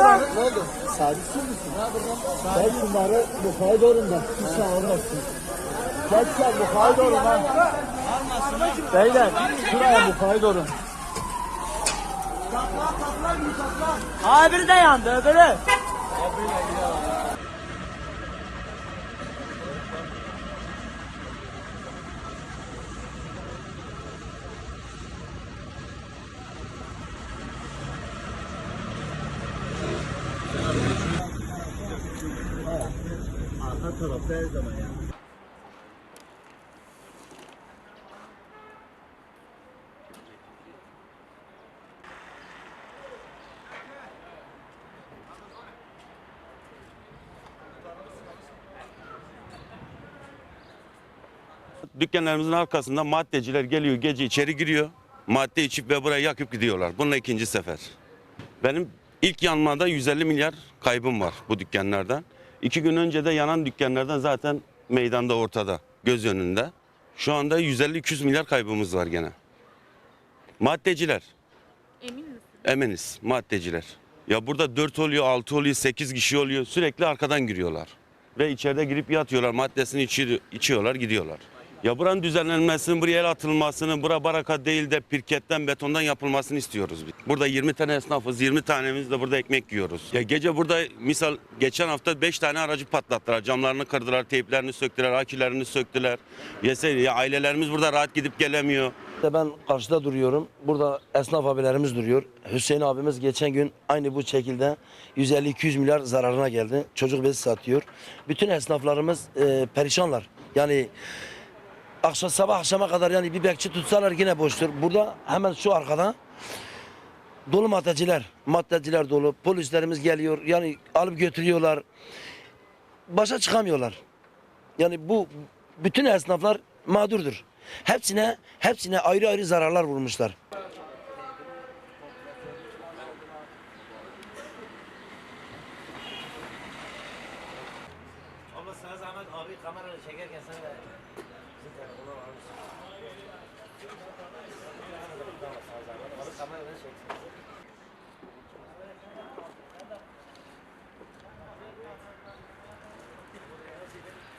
lan? Ne misin? Ne yapacağım? Gel şunları bokaya doğru da. Hiç sen olmasın. Şey Gel sen bokaya doğru lan. Beyler şuraya bokaya doğru. Takla takla gibi takla. Abi de yandı öbürü. Abi ya. Tarafta her zaman ya. Dükkanlarımızın arkasında maddeciler geliyor gece içeri giriyor. Madde içip ve burayı yakıp gidiyorlar. Bununla ikinci sefer. Benim ilk yanmada 150 milyar kaybım var bu dükkanlardan. İki gün önce de yanan dükkanlardan zaten meydanda ortada, göz önünde. Şu anda 150-200 milyar kaybımız var gene. Maddeciler. Emin misin? Eminiz maddeciler. Ya burada 4 oluyor, 6 oluyor, 8 kişi oluyor. Sürekli arkadan giriyorlar. Ve içeride girip yatıyorlar. Maddesini içi- içiyorlar, gidiyorlar. Ya buranın düzenlenmesini, buraya el atılmasını, bura baraka değil de pirketten, betondan yapılmasını istiyoruz. Burada 20 tane esnafız, 20 tanemiz de burada ekmek yiyoruz. Ya gece burada misal geçen hafta 5 tane aracı patlattılar. Camlarını kırdılar, teyplerini söktüler, akülerini söktüler. Yeseydi ya ailelerimiz burada rahat gidip gelemiyor. Ben karşıda duruyorum. Burada esnaf abilerimiz duruyor. Hüseyin abimiz geçen gün aynı bu şekilde 150-200 milyar zararına geldi. Çocuk bezi satıyor. Bütün esnaflarımız e, perişanlar. Yani akşam sabah akşama kadar yani bir bekçi tutsalar yine boştur. Burada hemen şu arkada dolu maddeciler, maddeciler dolu. Polislerimiz geliyor. Yani alıp götürüyorlar. Başa çıkamıyorlar. Yani bu bütün esnaflar mağdurdur. Hepsine hepsine ayrı ayrı zararlar vurmuşlar. Abla sana zahmet abi kamerayla çekerken sen de Thank you.